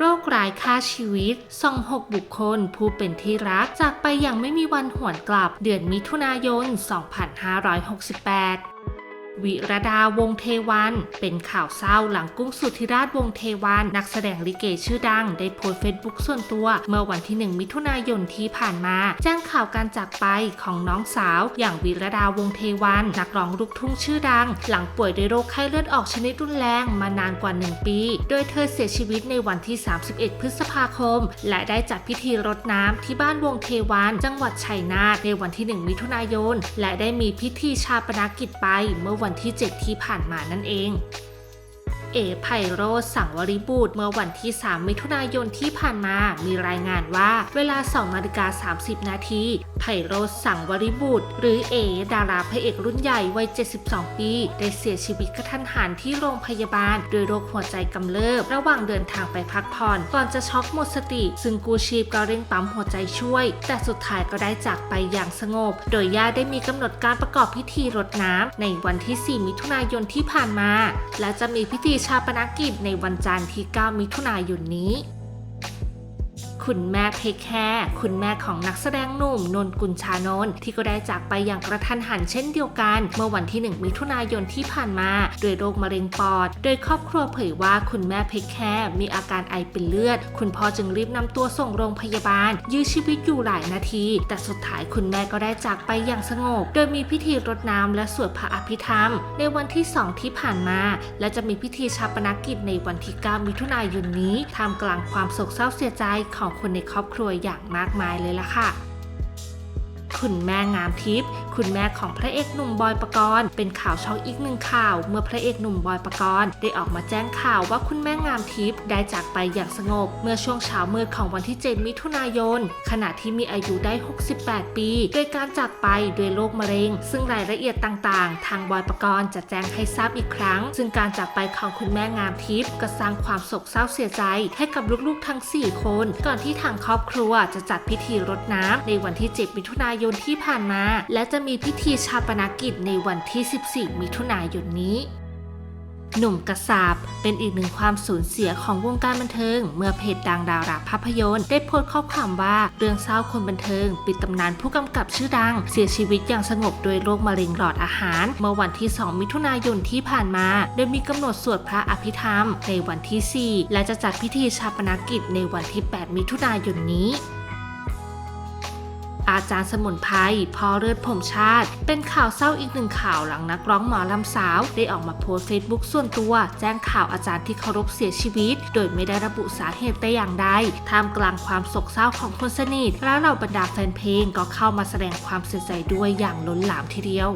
โรคร้ายฆ่าชีวิต 26 บุคคล ผู้เป็นที่รักจากไปอย่างไม่มีวันหวนกลับ เดือนมิถุนายน 2568 วิรดาวงเทวัน เป็นข่าวเศร้าหลังกุ้งสุธิราชวงเทวัน นักแสดงลิเกชื่อดัง ได้โพสเฟซบุ๊กส่วนตัว เมื่อวันที่ 1 มิถุนายนที่ผ่านมา แจ้งข่าวการจากไปของน้องสาว อย่างวิรดาวงเทวัน นักร้องลูกทุ่งชื่อดัง หลังป่วยด้วยโรคไข้เลือดออกชนิดรุนแรงมานานกว่า 1 ปี โดยเธอเสียชีวิตในวันที่ 31 พฤษภาคม และได้จัดพิธีรดน้ำที่บ้านวงเทวัน จังหวัดชัยนาทในวันที่ 1 มิถุนายน และได้มีพิธีชาปนกิจไปเมื่อวันันที่ 7 ที่ผ่านมานั่นเอง เอไพโรธสังวริบูตรเมื่อวันที่ 3 มิถุนายนที่ผ่านมา มีรายงานว่า เวลา2นาฬิกา30 นาทีไพโรธสังวริบูตรหรือเอ ดาราพระเอกรุ่นใหญ่วัย 72 ปี ได้เสียชีวิตกระทันหันที่โรงพยาบาลด้วยโรคหัวใจกำเริบ ระหว่างเดินทางไปพักผ่อน ก่อนจะช็อกหมดสติ ซึ่งกูชีพก็เร่งปั๊มหัวใจช่วย แต่สุดท้ายก็ได้จากไปอย่างสงบ โดยญาติได้มีกำหนดการประกอบพิธีรดน้ำในวันที่ 4 มิถุนายนที่ผ่านมา และจะมีพิธีชาปนกิจในวันจันทร์ที่ 9 มิถุนายนนี้ คุณแม่เทคแคร์คุณแม่ของนักแสดงหนุ่มนนกุลชานนท์ที่ก็ได้จากไปอย่างกระทันหันเช่นเดียวกัน เมื่อวันที่ 1 มิถุนายนที่ผ่านมาด้วยโรคมะเร็งปอด โดยครอบครัวเผยว่าคุณแม่เพคแคร์มีอาการไอเป็นเลือด คุณพ่อจึงรีบนำตัวส่งโรงพยาบาล ยื้อชีวิตอยู่หลายนาที แต่สุดท้ายคุณแม่ก็ได้จากไปอย่างสงบ โดยมีพิธีรดน้ำและสวดพระอภิธรรม ในวันที่ 2 ที่ผ่านมา และจะมีพิธีชาปนกิจในวันที่ 9 มิถุนายนนี้ท่ามกลางความโศกเศร้าเสียใจของคนในครอบครัวอย่างมากมายเลยล่ะค่ะ คุณแม่งามทิพย์คุณแม่ของพระเอกหนุ่มบอยปกรณ์เป็นข่าวช็อกอีกหนึ่งข่าว เมื่อพระเอกหนุ่มบอยปกรณ์ได้ออกมาแจ้งข่าวว่าคุณแม่งามทิพย์ได้จากไปอย่างสงบ เมื่อช่วงเช้ามืดของวันที่ 7 มิถุนายน ขณะที่มีอายุได้ 68 ปี โดยการจากไปด้วยโรคมะเร็ง ซึ่งรายละเอียดต่างๆ ทางบอยปกรณ์จะแจ้งให้ทราบอีกครั้ง ซึ่งการจากไปของคุณแม่งามทิพย์ก็สร้างความโศกเศร้าเสียใจ ให้กับลูกๆทั้ง 4 คน ก่อนที่ทางครอบครัวจะจัดพิธีรดน้ำในวันที่ 7 มิถุนายนที่ผ่านมา และจะมีพิธีชาปนกิจในวันที่ 14 มิถุนายนนี้หนุ่มกระสาบเป็นอีกหนึ่งความสูญเสียของวงการบันเทิง เมื่อเพจดังดาราภาพยนตร์ได้โพสต์ข้อความว่าเรื่องเศร้าคนบันเทิง ปิดตำนานผู้กำกับชื่อดัง เสียชีวิตอย่างสงบโดยโรคมะเร็งหลอดอาหาร เมื่อวันที่ 2 มิถุนายนที่ผ่านมา โดยมีกำหนดสวดพระอภิธรรม ในวันที่ 4 และจะจัดพิธีชาปนกิจในวันที่ 8 มิถุนายนนี้ อาจารย์สมุนไพรพอเลือดผมชาติ เป็นข่าวเศร้าอีกหนึ่งข่าวหลังนักร้องหมอลำสาว ได้ออกมาโพสต์เฟซบุ๊กส่วนตัว แจ้งข่าวอาจารย์ที่เคารพเสียชีวิต โดยไม่ได้ระบุสาเหตุแต่อย่างใดท่ามกลางความโศกเศร้าของคนสนิทและเหล่าบรรดาแฟนเพลงก็เข้ามาแสดงความเสียใจด้วยอย่างล้นหลามทีเดียว